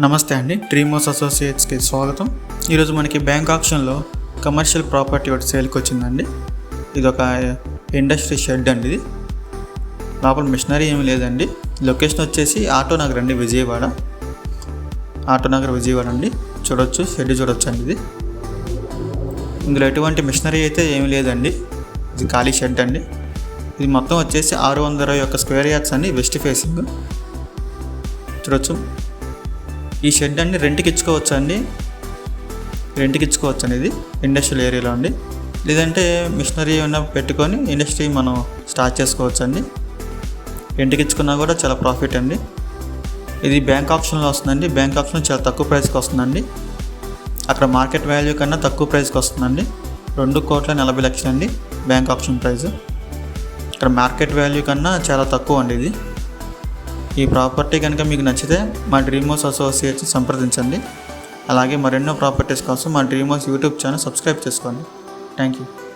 నమస్తే అండి డ్రీమోస్ అసోసియేట్స్కి స్వాగతం. ఈరోజు మనకి బ్యాంక్ ఆప్షన్లో కమర్షియల్ ప్రాపర్టీ ఒకటి సేల్కి వచ్చిందండి. ఇది ఒక ఇండస్ట్రీ షెడ్ అండి ఇది. లోపల మిషనరీ ఏమీ లేదండి. లొకేషన్ వచ్చేసి ఆటో నగర్ అండి విజయవాడ. ఆటో నగర్ విజయవాడ అండి. చూడొచ్చు షెడ్ చూడొచ్చు అండి ఇది. ఇందులో ఎటువంటి మిషనరీ అయితే ఏమి లేదండి. ఇది ఖాళీ షెడ్ అండి. ఇది మొత్తం వచ్చేసి ఆరు వందల ఇరవై ఒక్క స్క్వేర్ యార్డ్స్ అండి వెస్ట్ ఫేసింగ్. చూడొచ్చు. ఈ షెడ్ అండి రెంట్కి ఇచ్చుకోవచ్చు అండి? రెంట్కి ఇచ్చుకోవచ్చు అండి ఇది ఇండస్ట్రియల్ ఏరియాలో అండి. లేదంటే మిషనరీ ఏమైనా పెట్టుకొని ఇండస్ట్రీ మనం స్టార్ట్ చేసుకోవచ్చు అండి? రెంట్కి ఇచ్చుకున్నా కూడా చాలా ప్రాఫిట్ అండి. ఇది బ్యాంక్ ఆప్షన్లో వస్తుందండి. బ్యాంక్ ఆప్షన్ చాలా తక్కువ ప్రైస్కి వస్తుందండి. అక్కడ మార్కెట్ వాల్యూ కన్నా తక్కువ ప్రైస్కి వస్తుందండి. రెండు కోట్ల నలభై లక్షలు అండి బ్యాంక్ ఆప్షన్ ప్రైస్ ఇక్కడ మార్కెట్ వాల్యూ కన్నా చాలా తక్కువ అండి ఇది. ఈ ప్రాపర్టీ కనుక మీకు నచ్చితే మా డ్రీమ్ హౌస్ అసోసియేట్స్ సంప్రదించండి. అలాగే మరెన్నో ప్రాపర్టీస్ కోసం మా dream house YouTube channel subscribe చేసుకోండి. Thank you.